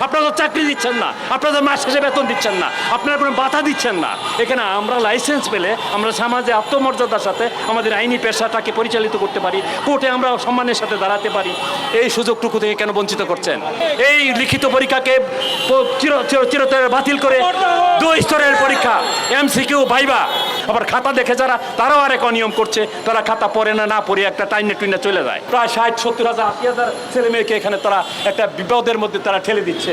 আপনারা তো চাকরি দিচ্ছেন না আপনাদের মাস শেষে বেতন দিচ্ছেন না, আপনারা কোনো বাধা দিচ্ছেন না। এখানে আমরা লাইসেন্স পেলে আমরা সমাজে আত্মমর্যাদার সাথে আমাদের আইনি পেশাটাকে পরিচালিত করতে পারি, কোর্টে আমরা সম্মানের সাথে দাঁড়াতে পারি। এই সুযোগটুকু থেকে কেন বঞ্চিত করছেন? এই লিখিত পরীক্ষাকে চির- চির- চিরতরে বাতিল করে দুই স্তরের পরীক্ষা এমসিকিউ ভাইবা। আবার খাতা দেখে যারা, তারাও আরেক অনিয়ম করছে। তারা খাতা পড়ে না না পড়ে একটা টাইনে টুইনে চলে যায়। প্রায় ষাট, সত্তর হাজার, আশি হাজার ছেলে মেয়েকে এখানে তারা একটা বিপদের মধ্যে তারা ঠেলে দিচ্ছে।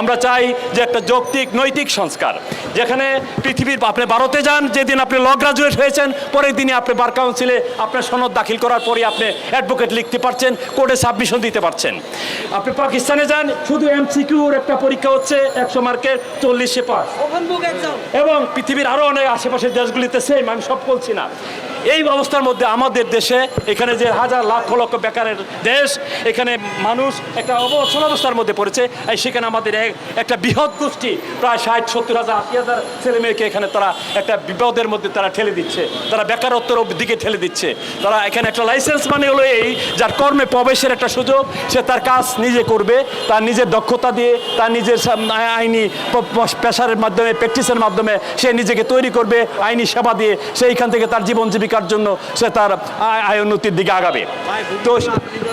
আমরা চাই যে একটা যৌক্তিক, নৈতিক সংস্কার, যেখানে পৃথিবীর, আপনি ভারতে যান, যেদিন আপনি ল গ্রাজুয়েট হয়েছেন, পরের দিনে আপনি বার কাউন্সিলে আপনার সনদ দাখিল করার পরে আপনি অ্যাডভোকেট লিখতে পারছেন, কোর্টে সাবমিশন দিতে পারছেন। আপনি পাকিস্তানে যান, শুধু এমসিকিউর একটা পরীক্ষা হচ্ছে, একশো মার্কের, চল্লিশে পাস। এবং পৃথিবীর আরও অনেক আশেপাশের দেশগুলিতে সেম আমি সব বলছি না। এই অবস্থার মধ্যে আমাদের দেশে এখানে যে হাজার লক্ষ লক্ষ বেকারের দেশ, এখানে মানুষ একটা অবসর অবস্থার মধ্যে পড়েছে আর সেখানে আমাদের একটা বৃহৎ গোষ্ঠী, প্রায় ষাট, সত্তর হাজার আশি হাজার ছেলে মেয়েকে এখানে তারা একটা বিপদের মধ্যে তারা ঠেলে দিচ্ছে, তারা বেকারত্বের দিকে ঠেলে দিচ্ছে। তারা এখানে একটা লাইসেন্স মানে হলো এই, যার কর্মে প্রবেশের একটা সুযোগ, সে তার কাজ নিজে করবে, তার নিজের দক্ষতা দিয়ে, তার নিজের আইনি প- প- পেশার মাধ্যমে প্র্যাকটিসের মাধ্যমে সে নিজেকে তৈরি করবে, আইনি সেবা দিয়ে, সেইখান থেকে তার জীবন জীবিকার জন্য সে তার আয় উন্নতির দিকে আগাবে। তো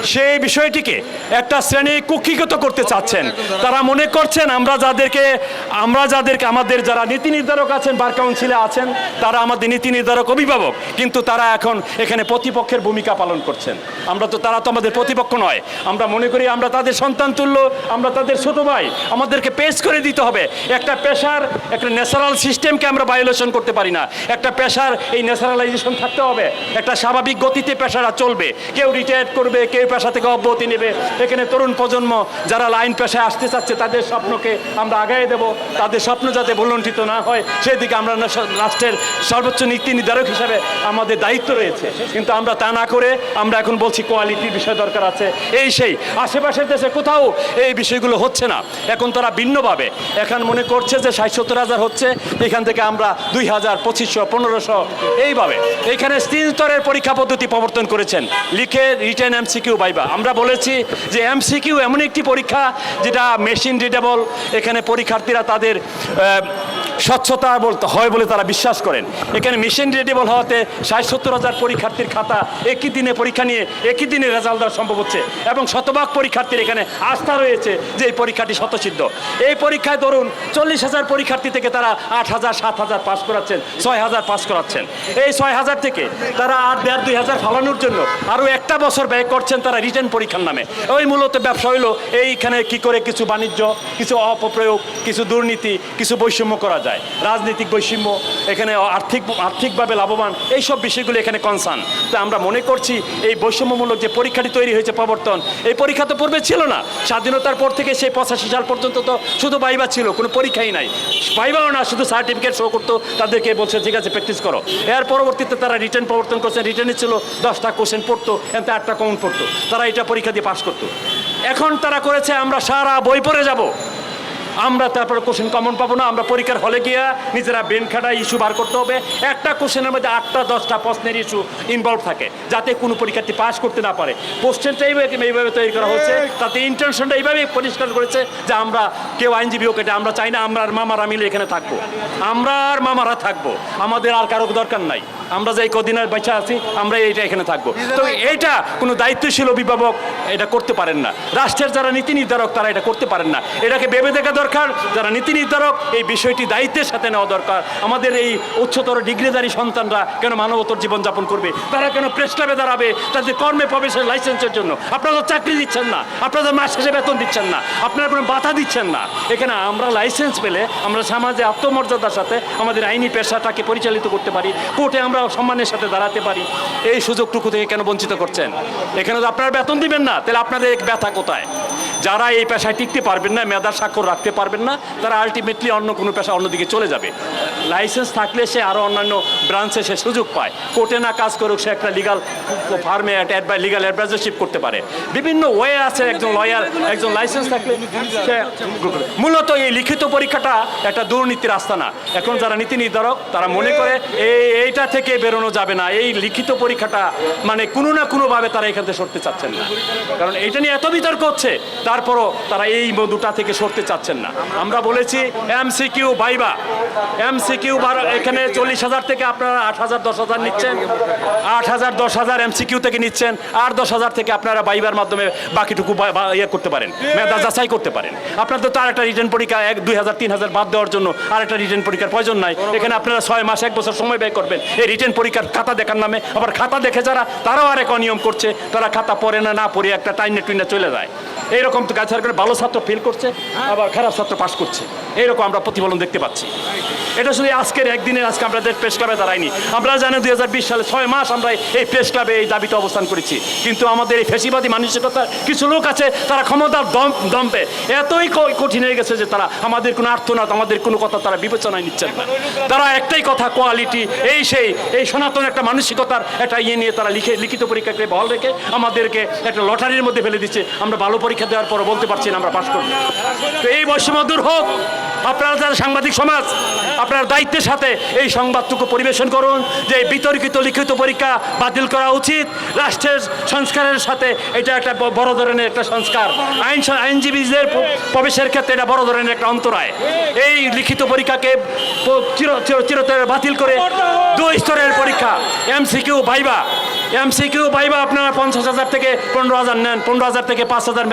সেই বিষয়টিকে একটা শ্রেণি কুক্ষিগত করতে চাচ্ছেন। তারা মনে করছেন আমরা যাদেরকে আমরা যাদেরকে, আমাদের যারা নীতি নির্ধারক আছেন, বার কাউন্সিলে আছেন, তারা আমাদের নীতি নির্ধারক অভিভাবক। কিন্তু তারা এখন এখানে প্রতিপক্ষের ভূমিকা পালন করছেন। আমরা তো, তারা তো আমাদের প্রতিপক্ষ নয়। আমরা মনে করি আমরা তাদের সন্তান তুল্য, আমরা তাদের ছোট ভাই। আমাদেরকে পেশ করে দিতে হবে। একটা পেশার, একটা ন্যাচারাল সিস্টেমকে আমরা ভায়োলেশন করতে পারি না। একটা পেশার এই ন্যাচারালাইজেশন থাকতে হবে। একটা স্বাভাবিক গতিতে পেশারা চলবে। কেউ রিটায়ার করবে, কেউ পেশা থেকে অব্যাহতি নেবে। এখানে তরুণ প্রজন্ম যারা লাইন পেশায় আসতে চাচ্ছে, তাদের স্বপ্নকে আমরা আগায় দেব। তাদের স্বপ্ন যাতে ভুলণ্ঠিত না হয়, সেদিকে আমরা রাষ্ট্রের সর্বোচ্চ নীতি নির্ধারক হিসাবে আমাদের দায়িত্ব রয়েছে। কিন্তু আমরা তা না করে আমরা এখন বলছি কোয়ালিটির বিষয় দরকার আছে। এই সেই, আশেপাশের দেশে কোথাও এই বিষয়গুলো হচ্ছে না। এখন তারা ভিন্নভাবে, এখন মনে করছে যে ষাট সত্তর হাজার হচ্ছে, এখান থেকে আমরা দুই হাজার পঁচিশশো, পনেরোশো, এইভাবে। এখানে তিন স্তরের পরীক্ষা পদ্ধতি প্রবর্তন করেছেন। লিখে রিটার্ন এমসিকিউ বাইবা আমরা বলেছি যে এমসিকিউ এমন একটি পরীক্ষা যেটা মেশিন রিডেবল এখানে পরীক্ষার্থীরা তাদের স্বচ্ছতা বলতে হয় বলে তারা বিশ্বাস করেন। এখানে মেশিন রিডেবল হওয়াতে ষাট সত্তর হাজার পরীক্ষার্থীর খাতা একই দিনে পরীক্ষা নিয়ে একই দিনে রেজাল্ট দেওয়া সম্ভব হচ্ছে এবং শতভাগ পরীক্ষার্থীর এখানে আস্থা রয়েছে যে এই পরীক্ষাটি শতসিদ্ধ এই পরীক্ষায় ধরুন চল্লিশ হাজার পরীক্ষার্থী থেকে তারা আট হাজার, সাত হাজার পাস করাচ্ছেন, ছয় হাজার পাস করাচ্ছেন। এই ছয় হাজার থেকে তারা আর দেড়, দুই হাজার ফালানোর জন্য আরও একটা বছর ব্যয় করছেন তারা রিটার্ন পরীক্ষার নামে। ওই মূলত ব্যবসা হইল এইখানে কি করে কিছু বাণিজ্য, কিছু অপপ্রয়োগ, কিছু দুর্নীতি, কিছু বৈষম্য করা যায়। রাজনৈতিক বৈষম্য, এখানে আর্থিক, আর্থিকভাবে লাভবান এই সব বিষয়গুলো এখানে কনসার্ন তো আমরা মনে করছি এই বৈষম্যমূলক যে পরীক্ষাটি তৈরি হয়েছে প্রবর্তন, এই পরীক্ষা তো পূর্বে ছিল না। স্বাধীনতার পর থেকে সেই পঁচাশি সাল পর্যন্ত তো শুধু বাইবা ছিল, কোনো পরীক্ষাই নাই। বাইবাও না, শুধু সার্টিফিকেট শো করতো, তাদেরকে বলছে, ঠিক আছে প্র্যাকটিস করো। এর পরবর্তীতে তারা রিটার্ন প্রবর্তন করছে রিটার্নে ছিল দশটা কোশ্চেন পড়তো এতে আটটা কমন পড়তো। তারা এটা পরীক্ষা দিয়ে পাশ করতো। এখন তারা করেছে, আমরা সারা বই পড়ে যাব। আমরা তারপরে কোশ্চেন কমন পাবো না আমরা পরীক্ষার হলে গিয়া নিজেরা বেন খাটা ইস্যু বার করতে হবে। একটা কোশ্চেনের মধ্যে আটটা দশটা প্রশ্নের ইস্যু ইনভলভ থাকে যাতে কোনো পরীক্ষার্থী পাস করতে না পারে। কোশ্চেনটা এইভাবে এইভাবে তৈরি করা হচ্ছে তাতে ইন্টেনশনটা এইভাবে পরিষ্কার করেছে যে আমরা কেউ আইনজীবী হোক এটা আমরা চাই না আমরা আর মামারা মিলে এখানে থাকব। আমরা আর মামারা থাকব আমাদের আর কারও দরকার নাই। আমরা যে কদিনের বেঁচে আছি আমরা এইটা এখানে থাকব। তো এইটা কোনো দায়িত্বশীল অভিভাবক এটা করতে পারেন না। রাষ্ট্রের যারা নীতি নির্ধারক তারা এটা করতে পারেন না। এটাকে ভেবে দেখা দরকার যারা নীতি নির্ধারক, এই বিষয়টি দায়িত্বের সাথে নেওয়া দরকার। আমাদের এই উচ্চতর ডিগ্রিধারী সন্তানরা কেন মানবতর জীবনযাপন করবে? তারা কেন প্রেস ক্লাবে দাঁড়াবে? তাদের কর্মে প্রবেশের লাইসেন্সের জন্য। আপনারা চাকরি দিচ্ছেন না। আপনাদের মাস শেষে বেতন দিচ্ছেন না। আপনারা কোনো বাধা দিচ্ছেন না। এখানে আমরা লাইসেন্স পেলে আমরা সমাজে আত্মমর্যাদার সাথে আমাদের আইনি পেশাটাকে পরিচালিত করতে পারি। কোর্টে আমরা সম্মানের সাথে দাঁড়াতে পারি। এই সুযোগটুকু থেকে কেন বঞ্চিত করছেন? এখানে তো আপনারা বেতন দিবেন না। তাহলে আপনাদের ব্যথা কোথায়? যারা এই পেশায় টিকতে পারবেন না, মেধার স্বাক্ষর রাখতে পারবেন না, তারা আলটিমেটলি অন্য কোনো পেশা অন্যদিকে চলে যাবে। লাইসেন্স থাকলে সে আরও অন্যান্য ব্রাঞ্চে সে সুযোগ পায়। কোর্টে না কাজ করুক, সে একটা লিগাল ফার্মে লিগাল অ্যাডভাইজারশিপ করতে পারে। বিভিন্ন ওয়ে আছে, একজন লয়ার একজন লাইসেন্স থাকলে সে মূলত এই লিখিত পরীক্ষাটা একটা দুর্নীতির আস্তানা। এখন যারা নীতি নির্ধারক, তারা মনে করে এই এইটা থেকে বেরোনো যাবে না। এই লিখিত পরীক্ষাটা মানে কোনো না কোনোভাবে তারা এখান থেকে সরতে চাচ্ছেন না। কারণ এইটা নিয়ে এত বিতর্ক হচ্ছে, তারপরও তারা এই মধুটা থেকে সরতে চাচ্ছেন না। আমরা বলেছি এমসিকিউ বাইবা এমসিকিউ এখানে চল্লিশ হাজার থেকে আপনারা আট হাজার, দশ হাজার নিচ্ছেন। আট হাজার, দশ হাজার এমসিকিউ থেকে নিচ্ছেন। আর দশ হাজার থেকে আপনারা বাইবার মাধ্যমে বাকিটুকু ইয়ে করতে পারেন। মেধা যাচাই করতে পারেন। আপনাদের তো আর একটা রিটার্ন পরীক্ষা, এক, দুই হাজার, তিন হাজার বাদ দেওয়ার জন্য আর একটা রিটার্ন পরীক্ষার প্রয়োজন নাই। এখানে আপনারা ছয় মাস, এক বছর সময় ব্যয় করবেন। এই রিটার্ন পরীক্ষার খাতা দেখার নামে। আবার খাতা দেখে যারা, তারাও আর এক অনিয়ম করছে। তারা খাতা পড়ে না না পড়ে একটা টাইনে টুইনে চলে যায়। এইরকম তো গাছ করে ভালো ছাত্র ফেল করছে, আবার খারাপ ছাত্র পাস করছে। এইরকম আমরা প্রতিফলন দেখতে পাচ্ছি। এটা শুধু আজকের একদিনের আজকে আমরা প্রেস ক্লাবে দাঁড়াইনি আমরা জানি দুই হাজার বিশ সালে ছয় মাস আমরা এই প্রেস ক্লাবে এই দাবিতে অবস্থান করেছি। কিন্তু আমাদের এই ফেসিবাদী মানসিকতার কিছু লোক আছে, তারা ক্ষমতার দম দম্পে এতই কঠিন হয়ে গেছে যে তারা আমাদের কোনো আর্থনাথ আমাদের কোনো কথা তারা বিবেচনায় নিচ্ছেন না। তারা একটাই কথা, কোয়ালিটি, এই সেই, এই সনাতন একটা মানসিকতার একটা ইয়ে নিয়ে তারা লিখে, লিখিত পরীক্ষাকে বহাল রেখে আমাদেরকে একটা লটারির মধ্যে ফেলে দিচ্ছে। আমরা ভালো পরীক্ষা দেওয়ার পর বলতে পারছি না, আমরা পাশ করব। তো এই বৈষম্য দূর হোক। আপনারা যারা সাংবাদিক সমাজ, আপনার দায়িত্বের সাথে এই সংবাদটুকু পরিবেশন করুন যে বিতর্কিত, লিখিত পরীক্ষা বাতিল করা উচিত। রাষ্ট্রের সংস্কারের সাথে এটা একটা বড় ধরনের একটা সংস্কার। আইন আইনজীবীদের প্রবেশের ক্ষেত্রে এটা বড় ধরনের একটা অন্তরায়। এই লিখিত পরীক্ষাকে চির চির- চিরতরে বাতিল করে দুই স্তরের পরীক্ষা, এমসিকিউ, ভাইবা। এমসিকিউ ভাইবা আপনারা পঞ্চাশ হাজার থেকে পনেরো হাজার নেন, পনেরো হাজার থেকে পাঁচ হাজার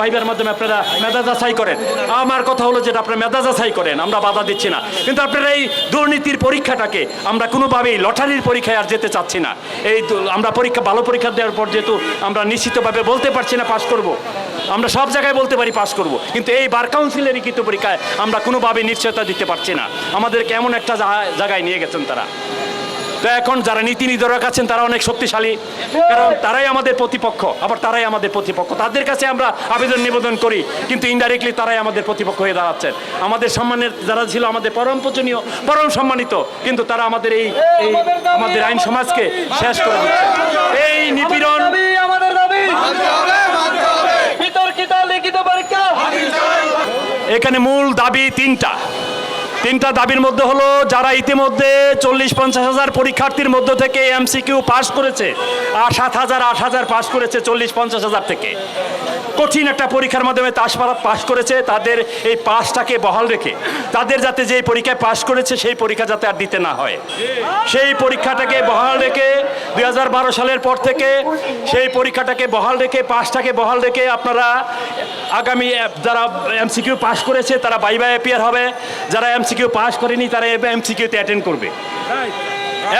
ভাইবার মাধ্যমে আপনারা মেধা যাচাই করেন। আমার কথা হলো যেটা, আপনারা মেধা যাচাই করেন, আমরা বাধা দিচ্ছি না। কিন্তু আপনারা এই দুর্নীতির পরীক্ষাটাকে আমরা কোনোভাবেই লটারির পরীক্ষায় আর যেতে চাচ্ছি না। এই আমরা পরীক্ষা, ভালো পরীক্ষা দেওয়ার পর যেহেতু আমরা নিশ্চিতভাবে বলতে পারছি না পাশ করব, আমরা সব জায়গায় বলতে পারি পাশ করব, কিন্তু এই বার কাউন্সিলের লিখিত পরীক্ষায় আমরা কোনোভাবে নিশ্চয়তা দিতে পারছি না। আমাদেরকে এমন একটা জায়গায় নিয়ে গেছেন তারা। তো এখন যারা নীতি নির্ধারক আছেন তারা অনেক শক্তিশালী। কারণ তারাই আমাদের প্রতিপক্ষ আবার তারাই আমাদের প্রতিপক্ষ। তাদের কাছে আমরা আবেদন নিবেদন করি কিন্তু ইনডাইরেক্টলি তারাই আমাদের প্রতিপক্ষ হয়ে দাঁড়াচ্ছেন। আমাদের সম্মানের যারা ছিল আমাদের পরম পূজনীয় পরম সম্মানিত কিন্তু তারা আমাদের এই এই আমাদের আইন সমাজকে শেষ করে দিচ্ছে। এই নিপীড়ন এখানে মূল দাবি তিনটা। তিনটা দাবির মধ্যে হলো, যারা ইতিমধ্যে চল্লিশ পঞ্চাশ হাজার পরীক্ষার্থীর মধ্য থেকে এমসিকিউ পাস করেছে আর সাত হাজার, আট হাজার পাস করেছে চল্লিশ পঞ্চাশ হাজার থেকে। কঠিন একটা পরীক্ষার মাধ্যমে তাস পাস করেছে, তাদের এই পাসটাকে বহাল রেখে, তাদের যাতে যেই পরীক্ষায় পাস করেছে, সেই পরীক্ষা যাতে আর দিতে না হয়। সেই পরীক্ষাটাকে বহাল রেখে দু হাজার বারো সালের পর থেকে সেই পরীক্ষাটাকে বহাল রেখে, পাসটাকে বহাল রেখে আপনারা আগামী যারা এমসিকিউ পাস করেছে তারা বাই বাই অ্যাপিয়ার হবে। যারা এমসিকিউ পাস করেনি তারা এমসিকিউতে অ্যাটেন্ড করবে।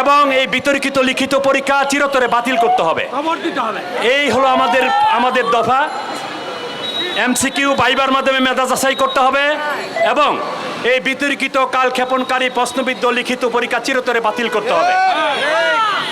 এবং এই বিতর্কিত লিখিত পরীক্ষা চিরতরে বাতিল করতে হবে। এই হলো আমাদের আমাদের দফা। এমসিকিউ বাইবার মাধ্যমে মেধা যাচাই করতে হবে। এবং এই বিতর্কিত কালক্ষেপণকারী প্রশ্নবিদ্ধ লিখিত পরীক্ষা চিরতরে বাতিল করতে হবে।